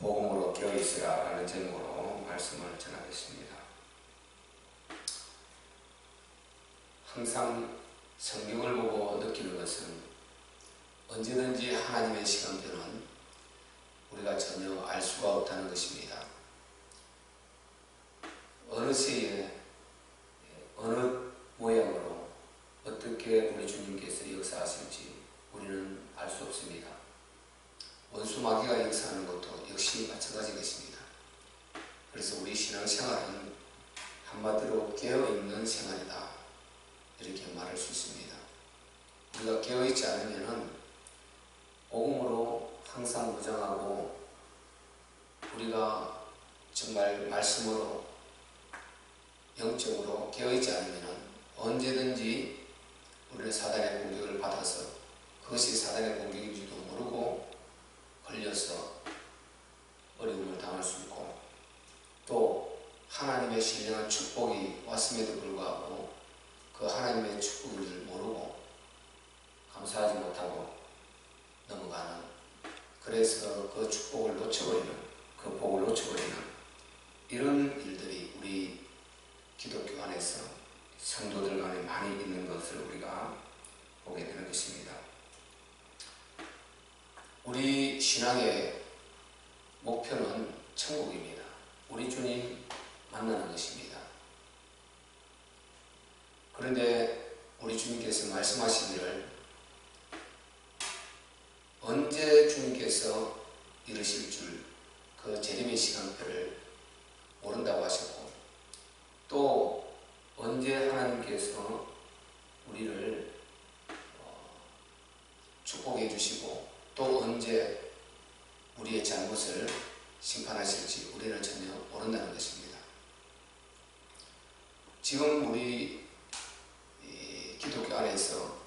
복음으로 깨어 있으라 라는 제목으로 말씀을 전하겠습니다. 항상 성경을 보고 느끼는 것은 언제든지 하나님의 시간표는 우리가 전혀 알 수가 없다는 것입니다. 어느 시에 어느 모양으로 어떻게 우리 주님께서 역사하실지 우리는 알 수 없습니다. 원수 마귀가 역사하는 것도 역시 마찬가지 것입니다. 그래서 우리 신앙생활은 한마디로 깨어있는 생활이다. 이렇게 말할 수 있습니다. 우리가 깨어있지 않으면 복음으로 항상 무장하고 우리가 정말 말씀으로 영적으로 깨어있지 않으면 언제든지 우리는 사단의 공격을 받아서 그것이 사단의 공격인지도 모르고 걸려서 어려움을 당할 수 있고 또 신령한 축복이 왔음에도 불구하고 그 하나님의 축복을 모르고 감사하지 못하고 넘어가는 그래서 그 축복을 놓쳐버리는 그 복을 놓쳐버리는 이런 일들이 우리 기독교 안에서 성도들 간에 많이 있는 것을 우리가 보게 되는 것입니다. 우리 신앙의 목표는 천국입니다. 우리 주님 만나는 것입니다. 그런데 우리 주님께서 말씀하시기를 언제 주님께서 이르실 줄 그 재림의 시간표를 모른다고 하셨고 또 언제 하나님께서 우리를 축복해 주시고 또 언제 우리의 잘못을 심판하실지 우리는 전혀 모른다는 것입니다. 지금 우리 기독교 안에서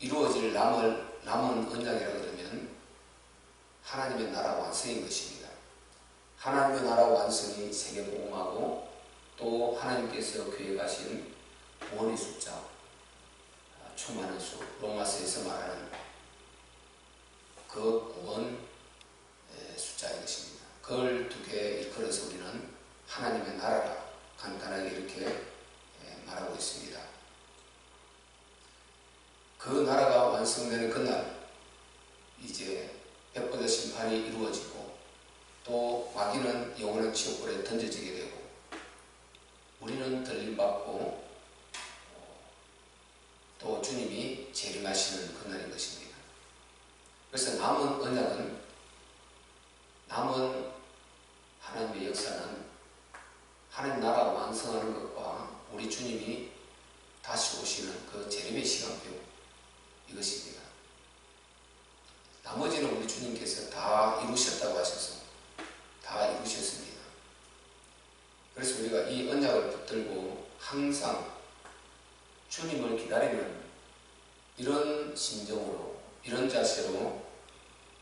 이루어질 남을, 남은 언약이라 그러면 하나님의 나라 완성인 것입니다. 하나님의 나라 완성이 세계 복음하고 또 하나님께서 계획하신 원의 숫자, 충만한 수, 로마서에서 말하는 그 구원 숫자인 것입니다. 그걸 두 개 일컬어서 우리는 하나님의 나라라 간단하게 이렇게 말하고 있습니다. 그 나라가 완성되는 그날 이제 백보자 심판이 이루어지고 또 마귀는 영원한 지옥불에 던져지게 되고 우리는 들림받고 또 주님이 재림하시는 그날인 것입니다. 그래서 남은 언약은 남은 하나님의 역사는 하나님 나라 완성하는 것과 우리 주님이 다시 오시는 그 재림의 시간표 이것입니다. 나머지는 우리 주님께서 다 이루셨다고 하셔서 다 이루셨습니다. 그래서 우리가 이 언약을 붙들고 항상 주님을 기다리는 이런 심정으로 이런 자세로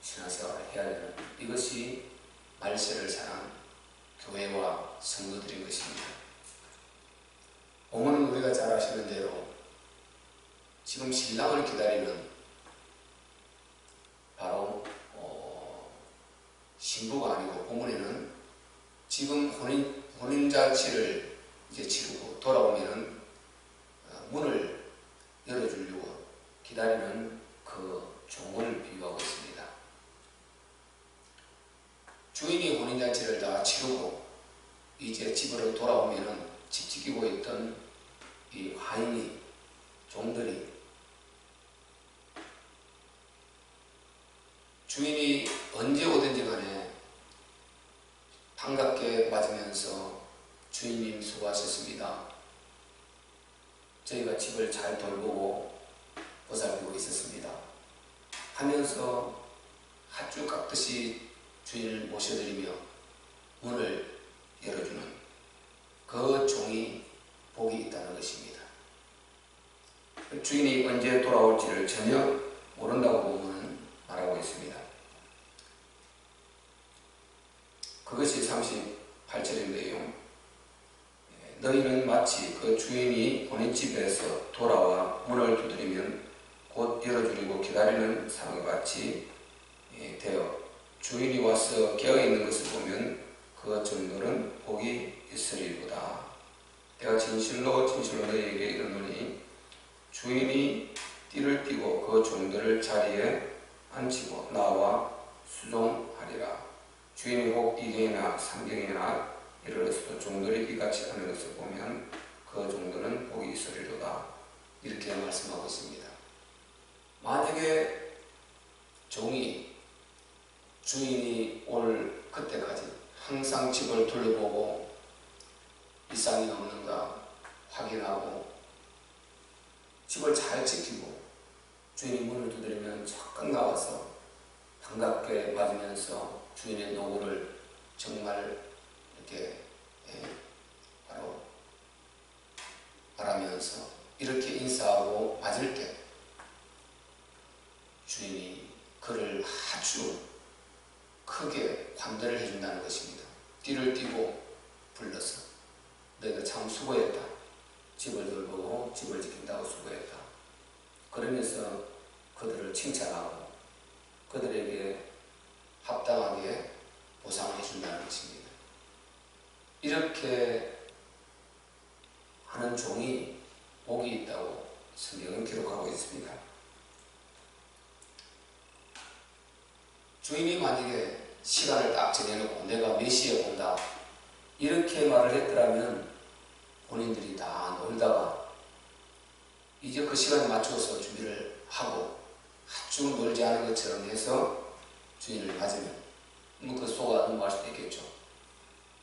신앙생활을 해야 되는 이것이 말세를 사는 교회와 성도들인 것입니다. 어머는 우리가 잘 아시는 대로 지금 신랑을 기다리는 바로 어, 신부가 아니고 어머니는 지금 혼인 혼인잔치를 이제 치르고 돌아오면은 문을 열어주려고 기다리는 그 종을 비유하고 있습니다. 주인이 혼인잔치를 다 치르고 이제 집으로 돌아오면은 집 지키고 있던 이 화인이 종들이 주인이 언제 오든지 간에 반갑게 맞으면서 주인님 수고하셨습니다. 저희가 집을 잘 돌보고 보살피고 있었습니다. 하면서 핫줄 깎듯이 주인을 모셔드리며 문을 열어주는 그 종이 복이 있다는 것입니다. 주인이 언제 돌아올지를 전혀 모른다고 보면 말하고 있습니다. 그것이 38절인데요. 너희는 마치 그 주인이 본인 집에서 돌아와 문을 두드리면 곧 열어주려고 기다리는 사람과 같이 되어 주인이 와서 깨어 있는 것을 보면 그 정도는 복이 있으리로다. 내가 진실로 진실로 너희에게 이르노니 주인이 띠를 띠고 그 종들을 자리에 앉히고 나와 수종하리라. 주인이 혹 이경이나 삼경이나 이르렀어도 종들이 이같이 하는 것을 보면 그 종들은 복이 있으리로다. 이렇게 말씀하고 있습니다. 만약에 종이 주인이 올 그때까지 항상 집을 둘러보고 이상이 없는가 확인하고 집을 잘 지키고 주인이 문을 두드리면 적극 나와서 반갑게 맞으면서 주인의 노고를 정말 이렇게 예, 바로 바라면서 이렇게 인사하고 맞을 때 주인이 그를 아주 크게 관대를 해준다는 것입니다. 띠를 띠고 불러서 너희가 참 수고했다. 집을 돌보고 집을 지킨다고 수고했다. 그러면서 그들을 칭찬하고 그들에게 합당하게 보상해 준다는 것입니다. 이렇게 하는 종이 복이 있다고 성경은 기록하고 있습니다. 주인이 만약에 시간을 딱 정해놓고 내가 몇 시에 온다 이렇게 말을 했더라면 본인들이 다 놀다가 이제 그 시간에 맞춰서 준비를 하고 아주 멀지 않은 것처럼 해서 주인을 맞으면 뭐그 속아 넘어갈 수도 있겠죠.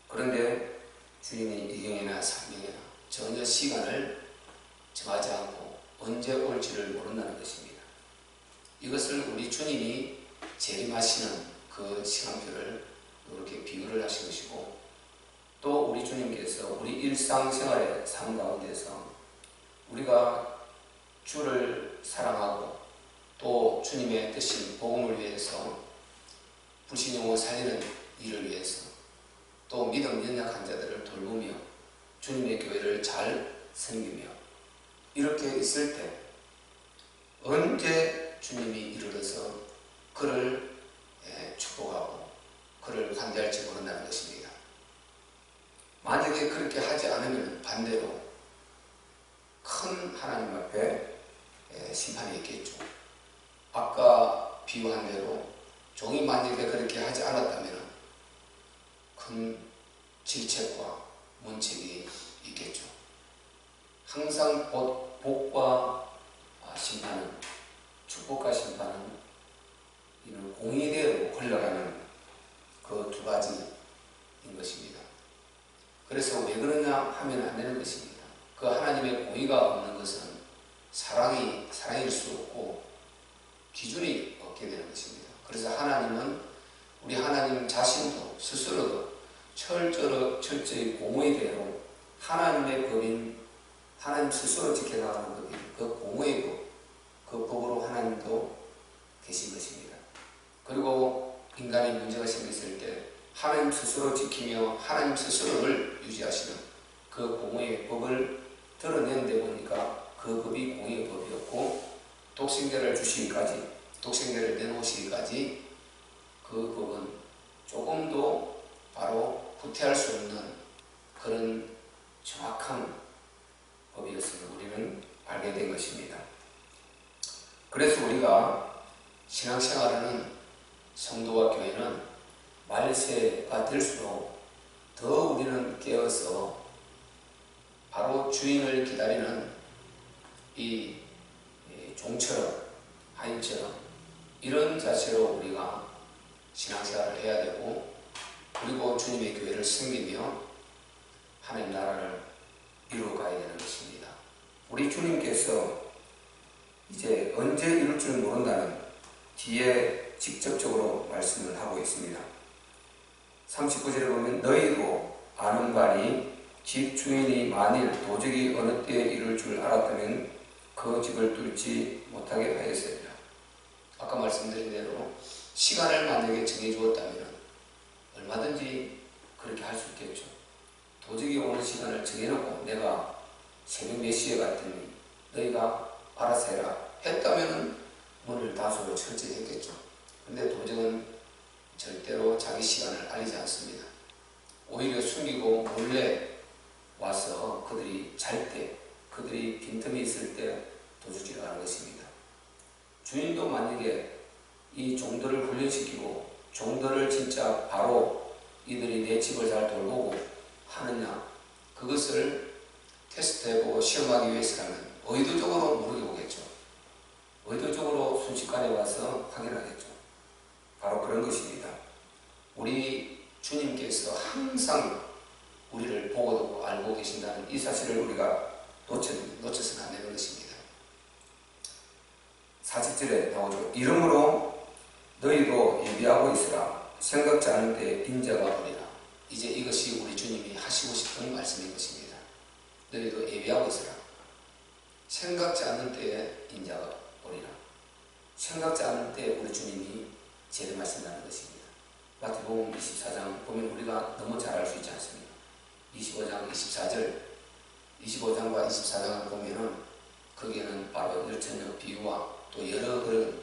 그런데 주인이 이경이나 삼경이나 전혀 시간을 정하지 않고 언제 올지를 모른다는 것입니다. 이것을 우리 주님이 재림하시는 그 시간표를 이렇게 비유를 하신 것이고 또 우리 주님께서 우리 일상생활의 삶 가운데서 우리가 주를 사랑하고 또 주님의 뜻인 복음을 위해서 불신용을 살리는 일을 위해서 또 믿음 연약한 자들을 돌보며 주님의 교회를 잘 섬기며 이렇게 있을 때 언제 주님이 이르러서 그를 예, 축복하고 그를 관대할지 모른다는 것입니다. 만약에 그렇게 하지 않으면 반대로 큰 하나님 앞에 예, 심판이 있겠죠. 아까 비유한 대로 종이 만약에 그렇게 하지 않았다면 큰 질책과 문책이 있겠죠. 항상 복, 복과 아, 심판은 축복과 심판은 이는 공의대로 흘러가는 그 두 가지인 것입니다. 그래서 왜 그러냐 하면 안 되는 것입니다. 그 하나님의 공의가 없는 것은 사랑이 사랑일 수 없고 기준이 없게 되는 것입니다. 그래서 하나님은 우리 하나님 자신도 스스로도 철저로 철저히 공의 대로 하나님의 법인 하나님 스스로 지켜나가는 법인 그 공의의 법, 그 법으로 하나님도 계신 것입니다. 그리고 인간이 문제가 생겼을 때 하나님 스스로 지키며 하나님 스스로를 유지하시는 그 공의의 법을 드러낸 데 보니까 그 법이 공의의 법이었고 독생자를 주시기까지 독생자를 내놓으시기까지 그 법은 조금도 바로 후퇴할 수 없는 그런 정확한 법이었음을 우리는 알게 된 것입니다. 그래서 우리가 신앙생활하는 성도와 교회는 말세가 될수록 더 우리는 깨어서 바로 주인을 기다리는 이 종처럼 하인처럼 이런 자세로 우리가 신앙생활을 해야 되고 그리고 주님의 교회를 섬기며 하나님 나라를 이루어가야 되는 것입니다. 우리 주님께서 이제 언제 이룰 줄 모른다는 뒤에 직접적으로 말씀을 하고 있습니다. 39절에 보면 너희도 아는 바니 집 주인이 만일 도적이 어느 때에 이룰 줄 알았다면 그 집을 뚫지 못하게 하였으리라. 아까 말씀드린 대로 시간을 만약에 정해주었다면 얼마든지 그렇게 할 수 있겠죠. 도적이 오는 시간을 정해놓고 내가 새벽 몇 시에 갔더니 너희가 알아서 해라 했다면 문을 다수로 철저히 했겠죠. 근데 도적은 절대 이 종들을 훈련시키고 종들을 진짜 바로 이들이 내 집을 잘 돌보고 하느냐 그것을 테스트해보고 시험하기 위해서라면 의도적으로 모르게 보겠죠. 의도적으로 순식간에 와서 확인하겠죠. 바로 그런 것입니다. 우리 주님께서 항상 우리를 보고도 알고 계신다는 이 사실을 우리가 놓쳐, 놓쳐서는 안 되는 것입니다. 40절에 나오죠. 이러므로 너희도 예비하고 있으라. 생각지 않을 때 인자가 오리라. 이제 이것이 우리 주님이 하시고 싶은 말씀인 것입니다. 너희도 예비하고 있으라. 생각지 않을 때에 인자가 오리라. 생각지 않을 때 우리 주님이 재림하신다는 것입니다. 마태복음 24장 보면 우리가 너무 잘 알 수 있지 않습니까? 25장 24절 25장과 24장을 보면은 거기에는 바로 열천녀 비유와 또 여러 그런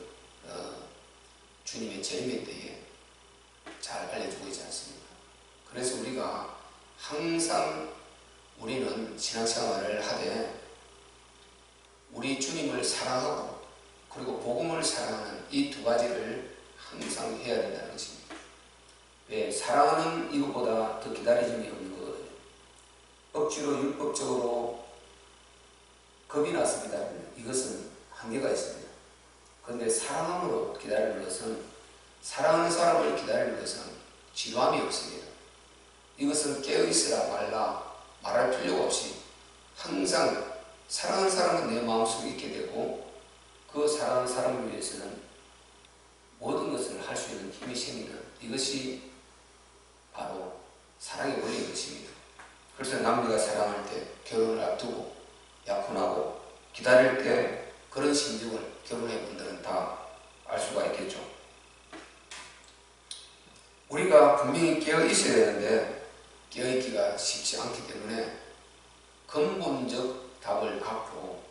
어, 주님의 재림의 때에 잘 알려주고 있지 않습니까? 그래서 우리가 항상 우리는 신앙생활을 하되 우리 주님을 사랑하고 그리고 복음을 사랑하는 이 두 가지를 항상 해야 된다는 것입니다. 왜? 사랑하는 이것보다 더 기다리심이 없는 거거든요. 억지로 율법적으로 겁이 났습니다. 이것은 한계가 있습니다. 그런데 사랑함으로 기다리는 것은 사랑하는 사람을 기다리는 것은 지루함이 없습니다. 이것은 깨어있으라 말라 말할 필요가 없이 항상 사랑하는 사람은 내 마음속에 있게 되고 그 사랑하는 사람을 위해서는 모든 것을 할 수 있는 힘이 생기는 이것이 바로 사랑의 원리인 것입니다. 그래서 남녀가 사랑할 때 결혼을 앞두고 약혼하고 기다릴 때 그런 심정을 결혼해 분들은 다 알 수가 있겠죠. 우리가 분명히 깨어 있어야 되는데 깨어 있기가 쉽지 않기 때문에 근본적 답을 갖고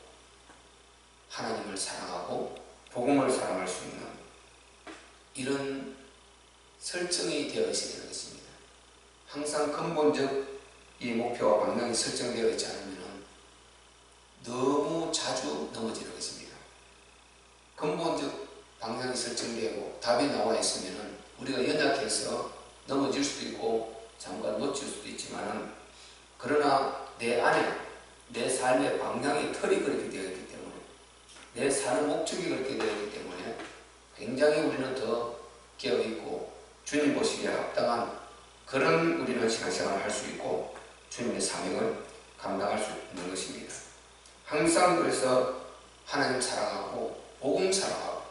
하나님을 사랑하고 복음을 사랑할 수 있는 이런 설정이 되어 있어야 되는 것입니다. 항상 근본적 이 목표와 방향이 설정되어 있지 않으면 너무 자주 넘어지는 것입니다. 근본적 방향이 설정되고 답이 나와 있으면 우리가 연약해서 넘어질 수도 있고 잠깐 놓칠 수도 있지만 그러나 내 안에 내 삶의 방향의 틀이 그렇게 되어 있기 때문에 내 사는 목적이 그렇게 되어 있기 때문에 굉장히 우리는 더 깨어있고 주님 보시기에 합당한 그런 우리는 신앙생활을 할 수 있고 주님의 사명을 감당할 수 있는 것입니다. 항상 그래서 하나님 사랑하고 복음 사랑하고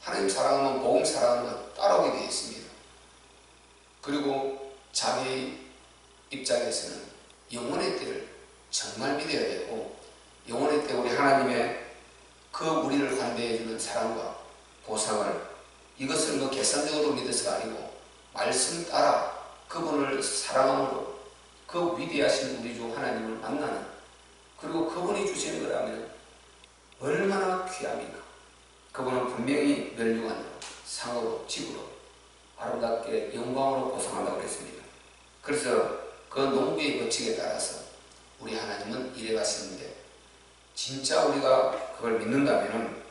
하나님 사랑하면 복음 사랑하는 따라오게 되어 있습니다. 그리고 자기 입장에서는 영혼의 때를 정말 믿어야 되고 영혼의 때 우리 하나님의 그 우리를 관대해 주는 사랑과 보상을 이것을 뭐 계산적으로 믿어서가 아니고 말씀 따라 그분을 사랑함으로 그 위대하신 우리 주 하나님을 만나는 그리고 그분이 주시는 거라면 얼마나 귀합니까? 그분은 분명히 멸류관으로 상으로 집으로 아름답게 영광으로 보상한다고 그랬습니다. 그래서 그 농부의 법칙에 따라서 우리 하나님은 이래 가시는데 진짜 우리가 그걸 믿는다면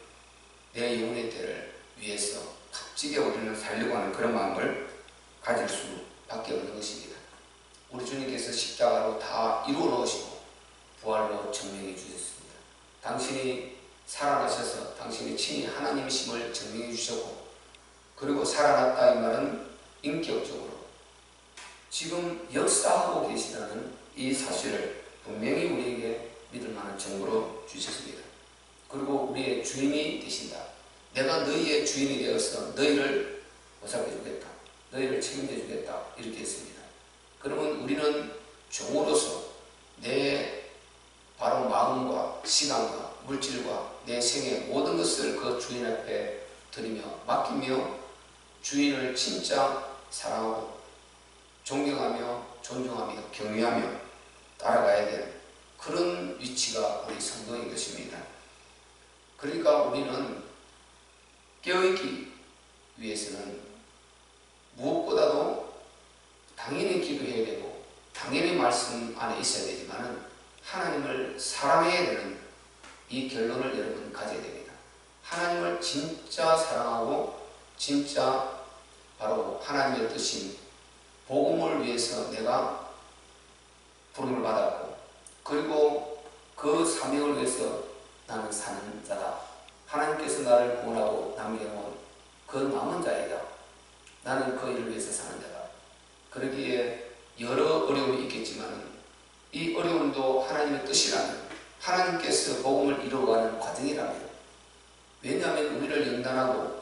내 영혼의 때를 위해서 값지게 우리는 살려고 하는 그런 마음을 가질 수밖에 없는 것입니다. 우리 주님께서 십자가로 다 이루어 놓으시고 부활로 증명해 주셨습니다. 당신이 살아나셔서 당신이 친히 하나님이심을 증명해 주셨고 그리고 살아났다 이 말은 인격적으로 지금 역사하고 계시다는 이 사실을 분명히 우리에게 믿을 만한 정보로 주셨습니다. 그리고 우리의 주인이 되신다. 내가 너희의 주인이 되어서 너희를 보살펴 주겠다. 너희를 책임져 주겠다. 이렇게 했습니다. 그러면 우리는 종으로서 내 바로 마음과 시간과 물질과 내 생의 모든 것을 그 주인 앞에 드리며 맡기며 주인을 진짜 사랑하고 존경하며 존중하며 경외하며 따라가야 되는 그런 위치가 우리 성도인 것입니다. 그러니까 우리는 깨어있기 위해서는 무엇보다도 당연히 기도해야 되고 당연히 말씀 안에 있어야 되지만 하나님을 사랑해야 되는 이 결론을 여러분 가져야 됩니다. 하나님을 진짜 사랑하고 진짜 바로 하나님의 뜻인 복음을 위해서 내가 부름을 받았고 그리고 그 사명을 위해서 나는 사는 자다. 하나님께서 나를 구원하고 남겨놓은 그 남은 자이다. 나는 그 일을 위해서 사는 자다. 그러기에 여러 어려움이 있겠지만 이 어려움도 하나님의 뜻이라면 하나님께서 복음을 이루어가는 과정이라면 왜냐하면 우리를 연단하고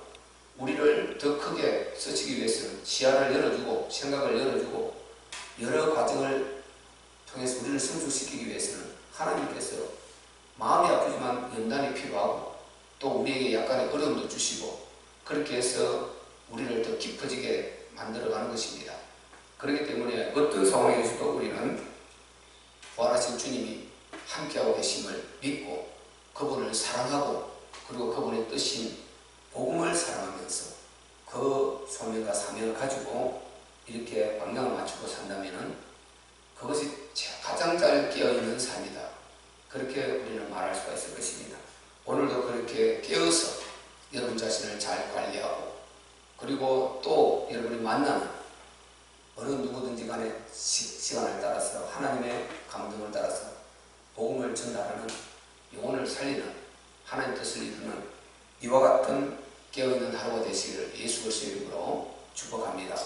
우리를 더 크게 쓰시기 위해서는 시야를 열어주고 생각을 열어주고 여러 과정을 통해서 우리를 성숙시키기 위해서는 하나님께서 마음이 아프지만 연단이 필요하고 또 우리에게 약간의 어려움도 주시고 그렇게 해서 우리를 더 깊어지게 만들어가는 것입니다. 그렇기 때문에 어떤 상황에서도 우리는 부활하신 주님이 함께하고 계심을 믿고 그분을 사랑하고 그리고 그분의 뜻인 복음을 사랑하면서 그 소명과 사명을 가지고 이렇게 방향을 맞추고 산다면은 그것이 가장 잘 깨어있는 삶이다. 그렇게 우리는 말할 수가 있을 것입니다. 오늘도 그렇게 깨어서 여러분 자신을 잘 관리하고 그리고 또 여러분이 만나는 어느 누구든지 간에 시, 간을 따라서 하나님의 감동을 따라서 복음을 전달하는 영혼을 살리는 하나님 뜻을 이루는 이와 같은 깨어있는 하루가 되시기를 예수 그리스도의 이름으로 축복합니다.